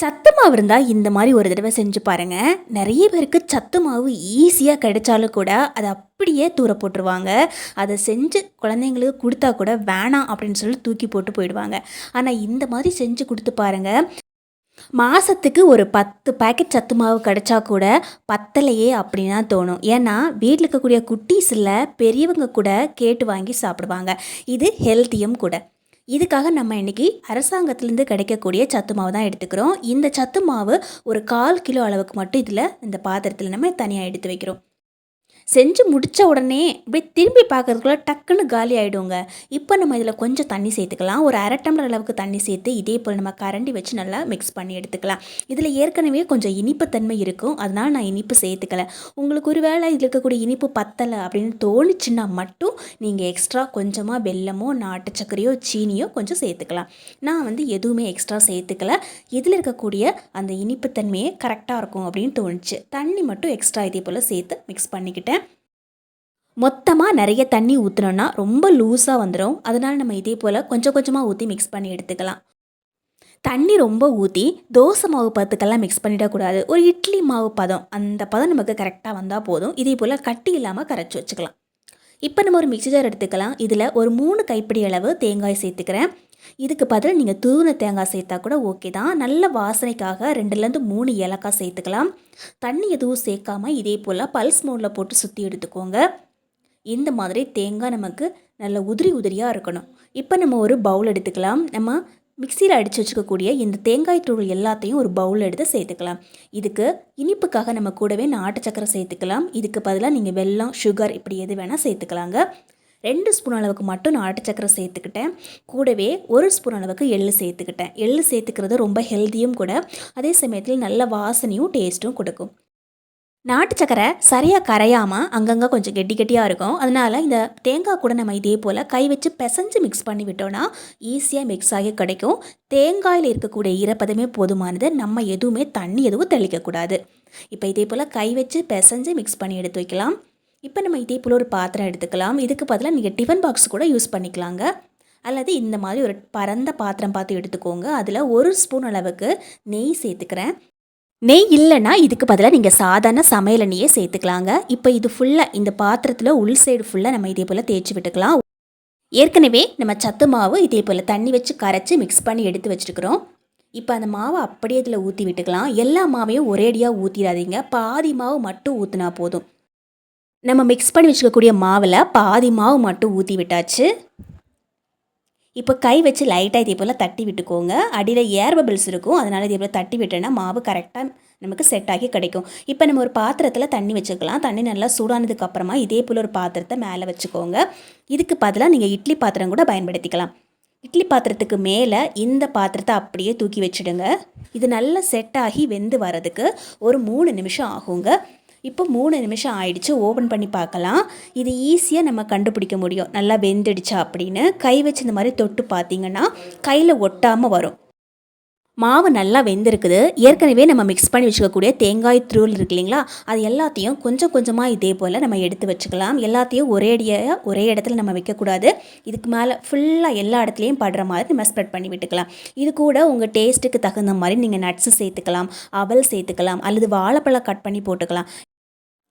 சத்து மாவு இருந்தால் இந்த மாதிரி ஒரு தடவை செஞ்சு பாருங்கள் நிறைய பேருக்கு சத்து மாவு ஈஸியாக கிடைச்சாலும் கூட அதை அப்படியே தூர போட்டுருவாங்க. அதை செஞ்சு குழந்தைங்களுக்கு கொடுத்தா கூட வேணாம் அப்படின்னு சொல்லி தூக்கி போட்டு போயிடுவாங்க. ஆனால் இந்த மாதிரி செஞ்சு கொடுத்து பாருங்கள் மாதத்துக்கு ஒரு பத்து பேக்கெட் சத்து மாவு கிடைச்சா கூட பத்தலையே அப்படின்னு தான் தோணும். ஏன்னா வீட்டில் இருக்கக்கூடிய குட்டீஸில் பெரியவங்க கூட கேட்டு வாங்கி சாப்பிடுவாங்க. இது ஹெல்த்தியும் கூட. இதுக்காக நம்ம இன்றைக்கி அரசாங்கத்திலேருந்து கிடைக்கக்கூடிய சத்து மாவு தான் எடுத்துக்கிறோம். இந்த சத்து மாவு ஒரு கால் கிலோ அளவுக்கு மட்டும் இதில் இந்த பாத்திரத்தில் நம்ம தனியாக எடுத்து வைக்கிறோம். செஞ்சு முடித்த உடனே அப்படியே திரும்பி பார்க்கறதுக்குள்ள டக்குன்னு காலி ஆகிடுங்க இப்போ நம்ம இதில் கொஞ்சம் தண்ணி சேர்த்துக்கலாம். ஒரு அரை டம்ளர் அளவுக்கு தண்ணி சேர்த்து இதே போல் நம்ம கரண்டி வச்சு நல்லா மிக்ஸ் பண்ணி எடுத்துக்கலாம். இதில் ஏற்கனவே கொஞ்சம் இனிப்புத்தன்மை இருக்கும். அதனால் நான் இனிப்பு சேர்த்துக்கல. உங்களுக்கு ஒரு வேளை இதில் இருக்கக்கூடிய இனிப்பு பத்தலை அப்படின்னு தோணுச்சுன்னா மட்டும் நீங்கள் எக்ஸ்ட்ரா கொஞ்சமாக வெல்லமோ நாட்டு சர்க்கரையோ சீனியோ கொஞ்சம் சேர்த்துக்கலாம். நான் வந்து எதுவுமே எக்ஸ்ட்ரா சேர்த்துக்கல. இதில் இருக்கக்கூடிய அந்த இனிப்புத்தன்மையே கரெக்டாக இருக்கும் அப்படின்னு தோணுச்சு. தண்ணி மட்டும் எக்ஸ்ட்ரா இதே போல் சேர்த்து மிக்ஸ் பண்ணிக்கிட்டேன். மொத்தமாக நிறைய தண்ணி ஊற்றினோன்னா ரொம்ப லூஸாக வந்துடும் அதனால் நம்ம இதே போல் கொஞ்சம் கொஞ்சமாக ஊற்றி மிக்ஸ் பண்ணி எடுத்துக்கலாம். தண்ணி ரொம்ப ஊற்றி தோசை மாவு பத்துக்கெல்லாம் மிக்ஸ் பண்ணிடக்கூடாது ஒரு இட்லி மாவு பதம் அந்த பதம் நமக்கு கரெக்டாக வந்தால் போதும். இதே போல் கட்டி இல்லாமல் கரைச்சி வச்சுக்கலாம். இப்போ நம்ம ஒரு மிக்சி ஜார் எடுத்துக்கலாம். இதில் ஒரு மூணு கைப்பிடி அளவு தேங்காய் சேர்த்துக்கிறேன். இதுக்கு பதில் நீங்கள் தூவின தேங்காய் சேர்த்தா கூட ஓகே தான். நல்ல வாசனைக்காக ரெண்டுலேருந்து மூணு ஏலக்காய் சேர்த்துக்கலாம். தண்ணி எதுவும் சேர்க்காமல் இதே போல் பல்ஸ் மோடில் போட்டு சுற்றி எடுத்துக்கோங்க. இந்த மாதிரி தேங்காய் நமக்கு நல்ல உதிரி உதிரியாக இருக்கணும். இப்போ நம்ம ஒரு பவுல் எடுத்துக்கலாம். நம்ம மிக்சியில் அடித்து வச்சுக்கக்கூடிய இந்த தேங்காய் தூள் எல்லாத்தையும் ஒரு பவுலில் எடுத்து சேர்த்துக்கலாம். இதுக்கு இனிப்புக்காக நம்ம கூடவே நாட்டு சக்கரை சேர்த்துக்கலாம். இதுக்கு பதிலாக நீங்கள் வெல்லம் சுகர் இப்படி எது வேணால் சேர்த்துக்கலாங்க. ரெண்டு ஸ்பூன் அளவுக்கு மட்டும் நான் நாட்டு சக்கரை சேர்த்துக்கிட்டேன். கூடவே ஒரு ஸ்பூன் அளவுக்கு எள்ளு சேர்த்துக்கிட்டேன். எள்ளு சேர்த்துக்கிறது ரொம்ப ஹெல்த்தியும் கூட அதே சமயத்தில் நல்ல வாசனையும் டேஸ்ட்டும் கொடுக்கும். நாட்டு சக்கரை சரியாக கரையாமல் அங்கங்கே கொஞ்சம் கெட்டி கெட்டியாக இருக்கும். அதனால் இந்த தேங்காய் கூட நம்ம இதே போல் கை வச்சு பிசைஞ்சு மிக்ஸ் பண்ணி விட்டோன்னா ஈஸியாக மிக்ஸ் ஆகி கிடைக்கும். தேங்காயில் இருக்கக்கூடிய ஈரப்பதமே போதுமானது. நம்ம எதுவுமே தண்ணி எதுவும் தெளிக்கக்கூடாது இப்போ இதே போல் கை வச்சு பிசைஞ்சு மிக்ஸ் பண்ணி எடுத்து வைக்கலாம். இப்போ நம்ம இதே போல் ஒரு பாத்திரம் எடுத்துக்கலாம். இதுக்கு பதிலாக நீங்கள் டிஃபன் பாக்ஸ் கூட யூஸ் பண்ணிக்கலாங்க. அல்லது இந்த மாதிரி ஒரு பரந்த பாத்திரம் பார்த்து எடுத்துக்கோங்க. அதில் ஒரு ஸ்பூன் அளவுக்கு நெய் சேர்த்துக்கிறேன். நெய் இல்லைன்னா இதுக்கு பதிலாக நீங்கள் சாதாரண சமையல் எண்ணெயே சேர்த்துக்கலாங்க. இப்போ இது ஃபுல்லாக இந்த பாத்திரத்தில் உள் சைடு ஃபுல்லாக நம்ம இதே போல் தேய்ச்சி விட்டுக்கலாம். ஏற்கனவே நம்ம சத்து மாவு இதே போல் தண்ணி வச்சு கரைச்சி மிக்ஸ் பண்ணி எடுத்து வச்சுருக்குறோம். இப்போ அந்த மாவை அப்படியே இதில் ஊற்றி விட்டுக்கலாம். எல்லா மாவையும் ஒரேடியாக ஊற்றிடாதீங்க பாதி மாவு மட்டும் ஊற்றினா போதும். நம்ம மிக்ஸ் பண்ணி வச்சுக்கக்கூடிய மாவில் பாதி மாவு மட்டும் ஊற்றி விட்டாச்சு. இப்போ கை வச்சு லைட்டாக இதே போல் தட்டி விட்டுக்கோங்க. அடியில் ஏர் பபிள்ஸ் இருக்கும். அதனால் இதே போல் தட்டி விட்டோன்னா மாவு கரெக்டாக நமக்கு செட் ஆகி கிடைக்கும். இப்போ நம்ம ஒரு பாத்திரத்தில் தண்ணி வச்சுக்கலாம். தண்ணி நல்லா சூடானதுக்கு அப்புறமா இதே போல் ஒரு பாத்திரத்தை மேலே வச்சுக்கோங்க. இதுக்கு பதிலாக நீங்கள் இட்லி பாத்திரம் கூட பயன்படுத்திக்கலாம். இட்லி பாத்திரத்துக்கு மேலே இந்த பாத்திரத்தை அப்படியே தூக்கி வச்சுடுங்க. இது நல்லா செட் ஆகி வெந்து வரதுக்கு ஒரு மூணு நிமிஷம் ஆகுங்க. இப்போ மூணு நிமிஷம் ஆயிடுச்சு ஓப்பன் பண்ணி பார்க்கலாம். இது ஈஸியாக நம்ம கண்டுபிடிக்க முடியும். நல்லா வெந்துடுச்சா அப்படின்னு. கை வச்சு இந்த மாதிரி தொட்டு பார்த்தீங்கன்னா கையில் ஒட்டாமல் வரும். மாவு நல்லா வெந்திருக்குது. ஏற்கனவே நம்ம மிக்ஸ் பண்ணி வச்சுக்கக்கூடிய தேங்காய் த்ரூல் இருக்கு இல்லைங்களா? அது எல்லாத்தையும் கொஞ்சம் கொஞ்சமாக இதே போல் நம்ம எடுத்து வச்சுக்கலாம். எல்லாத்தையும் ஒரே அடியாக ஒரே இடத்துல நம்ம வைக்கக்கூடாது. இதுக்கு மேலே ஃபுல்லாக எல்லா இடத்துலையும் படுற மாதிரி நம்ம ஸ்ப்ரெட் பண்ணி விட்டுக்கலாம். இது கூட உங்கள் டேஸ்ட்டுக்கு தகுந்த மாதிரி நீங்கள் நட்ஸு சேர்த்துக்கலாம் அவல் சேர்த்துக்கலாம் அல்லது வாழைப்பழம் கட் பண்ணி போட்டுக்கலாம்.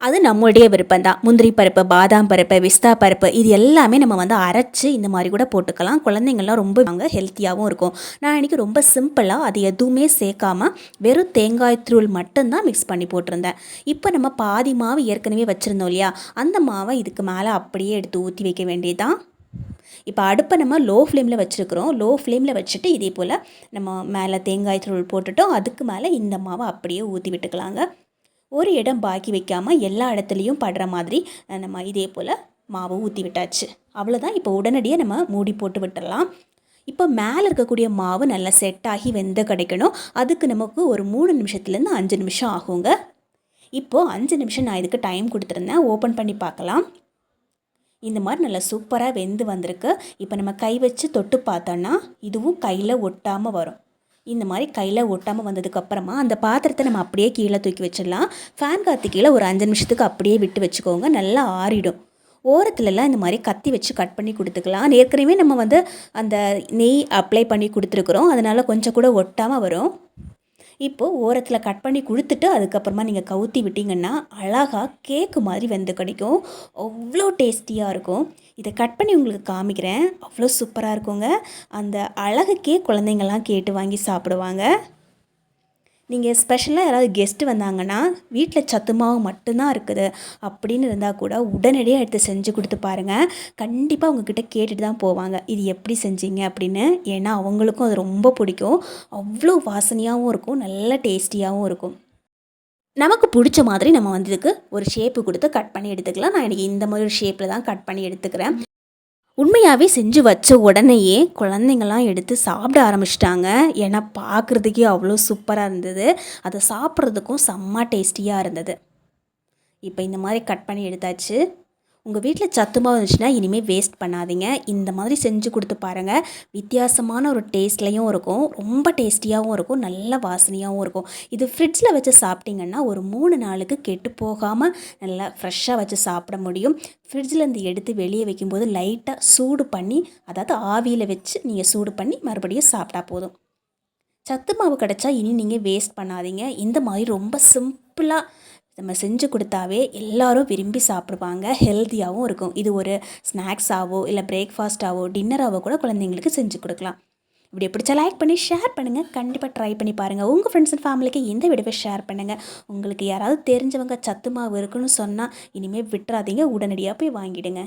அது நம்மளுடைய விருப்பம் தான் முந்திரி பருப்பு பாதாம் பருப்பு பிஸ்தா பருப்பு இது எல்லாமே நம்ம வந்து அரைச்சி இந்த மாதிரி கூட போட்டுக்கலாம். குழந்தைங்கள்லாம் ரொம்ப அங்கே ஹெல்த்தியாகவும் இருக்கும். நான் இன்றைக்கி ரொம்ப சிம்பிளாக அது எதுவுமே சேர்க்காமல் வெறும் தேங்காய் தூள் மட்டும்தான் மிக்ஸ் பண்ணி போட்டிருந்தேன். இப்போ நம்ம பாதி மாவு ஏற்கனவே வச்சுருந்தோம் இல்லையா? அந்த மாவை இதுக்கு மேலே அப்படியே எடுத்து ஊற்றி வைக்க வேண்டியதுதான். இப்போ அடுப்பை நம்ம லோ ஃப்ளேமில் வச்சுருக்குறோம். லோ ஃப்ளேமில் வச்சுட்டு இதே போல் நம்ம மேலே தேங்காய் தூள் போட்டுட்டோம். அதுக்கு மேலே இந்த மாவை அப்படியே ஊற்றி விட்டுக்கலாங்க. ஒரு இடம் பாக்கி வைக்காமல் எல்லா இடத்துலையும் படுற மாதிரி நம்ம இதே போல் மாவு ஊற்றி விட்டாச்சு. அவ்வளோதான் இப்போ உடனடியாக நம்ம மூடி போட்டு விட்டுடலாம் இப்போ மேலே இருக்கக்கூடிய மாவு நல்லா செட் ஆகி வெந்த கிடைக்கணும். அதுக்கு நமக்கு ஒரு மூணு நிமிஷத்துலேருந்து அஞ்சு நிமிஷம் ஆகுங்க. இப்போது அஞ்சு நிமிஷம் நான் இதுக்கு டைம் கொடுத்துருந்தேன். ஓப்பன் பண்ணி பார்க்கலாம். இந்த மாதிரி நல்லா சூப்பராக வெந்து வந்திருக்கு. இப்போ நம்ம கை வச்சு தொட்டு பார்த்தோன்னா இதுவும் கையில் ஒட்டாமல் வரும். இந்த மாதிரி கையில் ஒட்டாமல் வந்ததுக்கப்புறமா அந்த பாத்திரத்தை நம்ம அப்படியே கீழே தூக்கி வச்சிடலாம். ஃபேன் காற்று கீழே ஒரு அஞ்சு நிமிஷத்துக்கு அப்படியே விட்டு வச்சுக்கோங்க. நல்லா ஆறிடும். ஓரத்துலலாம் இந்த மாதிரி கத்தி வச்சு கட் பண்ணி கொடுத்துக்கலாம். ஏற்கனவே நம்ம வந்து அந்த நெய் அப்ளை பண்ணி கொடுத்துருக்குறோம். அதனால் கொஞ்சம் கூட ஒட்டாமல் வரும். இப்போது ஓரத்தில் கட் பண்ணி கொடுத்துட்டு அதுக்கப்புறமா நீங்கள் கவுத்தி விட்டிங்கன்னா அழகாக கேக்கு மாதிரி வெந்து கிடைக்கும். அவ்வளோ டேஸ்டியாக இருக்கும். இதை கட் பண்ணி உங்களுக்கு காமிக்கிறேன். அவ்வளோ சூப்பராக இருக்குங்க. அந்த அழகுக்கே குழந்தைங்கள்லாம் கேட்டு வாங்கி சாப்பிடுவாங்க. நீங்கள் ஸ்பெஷலாக யாராவது கெஸ்ட்டு வந்தாங்கன்னா வீட்டில் சத்து மாவு மட்டும்தான் இருக்குது. அப்படின்னு இருந்தால் கூட உடனடியாக எடுத்து செஞ்சு கொடுத்து பாருங்கள் கண்டிப்பாக உங்ககிட்ட கேட்டுட்டு தான் போவாங்க. இது எப்படி செஞ்சீங்க அப்படின்னு. ஏன்னா அவங்களுக்கும் அது ரொம்ப பிடிக்கும். அவ்வளோ வாசனையாகவும் இருக்கும். நல்ல டேஸ்டியாகவும் இருக்கும். நமக்கு பிடிச்ச மாதிரி நம்ம வந்து இதுக்கு ஒரு ஷேப்பு கொடுத்து கட் பண்ணி எடுத்துக்கலாம். நான் எனக்கு இந்த மாதிரி ஒரு ஷேப்பில் தான் கட் பண்ணி எடுத்துக்கிறேன். உண்மையாகவே செஞ்சு வச்ச உடனேயே குழந்தைங்கள்லாம் எடுத்து சாப்பிட ஆரம்பிச்சிட்டாங்க. ஏன்னா பார்க்குறதுக்கே அவ்வளோ சூப்பராக இருந்தது. அதை சாப்பிட்றதுக்கும் செம்ம டேஸ்டியாக இருந்தது. இப்போ இந்த மாதிரி கட் பண்ணி எடுத்தாச்சு. உங்கள் வீட்டில் சத்து மாவு இருந்துச்சுன்னா இனிமேல் வேஸ்ட் பண்ணாதீங்க. இந்த மாதிரி செஞ்சு கொடுத்து பாருங்கள் வித்தியாசமான ஒரு டேஸ்ட்லேயும் இருக்கும். ரொம்ப டேஸ்டியாகவும் இருக்கும். நல்ல வாசனையாகவும் இருக்கும். இது ஃப்ரிட்ஜில் வச்சு சாப்பிட்டிங்கன்னா ஒரு மூணு நாளுக்கு கெட்டு போகாமல் நல்லா ஃப்ரெஷ்ஷாக வச்சு சாப்பிட முடியும். ஃப்ரிட்ஜிலேருந்து எடுத்து வெளியே வைக்கும்போது லைட்டாக சூடு பண்ணி அதாவது ஆவியில் வச்சு நீங்கள் சூடு பண்ணி மறுபடியும் சாப்பிட்டா போதும். சத்து மாவு கிடச்சா இனி நீங்கள் வேஸ்ட் பண்ணாதீங்க. இந்த மாதிரி ரொம்ப சிம்பிளாக நம்ம செஞ்சு கொடுத்தாவே எல்லோரும் விரும்பி சாப்பிடுவாங்க. ஹெல்த்தியாகவும் இருக்கும். இது ஒரு ஸ்நாக்ஸாவோ இல்லை பிரேக்ஃபாஸ்ட்டாவோ டின்னராகவோ கூட குழந்தைங்களுக்கு செஞ்சு கொடுக்கலாம். இப்படி பிடிச்சா லைக் பண்ணி ஷேர் பண்ணுங்கள் கண்டிப்பாக ட்ரை பண்ணி பாருங்கள் உங்கள் ஃப்ரெண்ட்ஸ் அண்ட் ஃபேமிலிக்கு இந்த வீடியோவை ஷேர் பண்ணுங்கள் உங்களுக்கு யாராவது தெரிஞ்சவங்க சத்து மாவு இருக்குன்னு சொன்னால் இனிமேல் விட்டுறாதீங்க. உடனடியாக போய் வாங்கிடுங்க.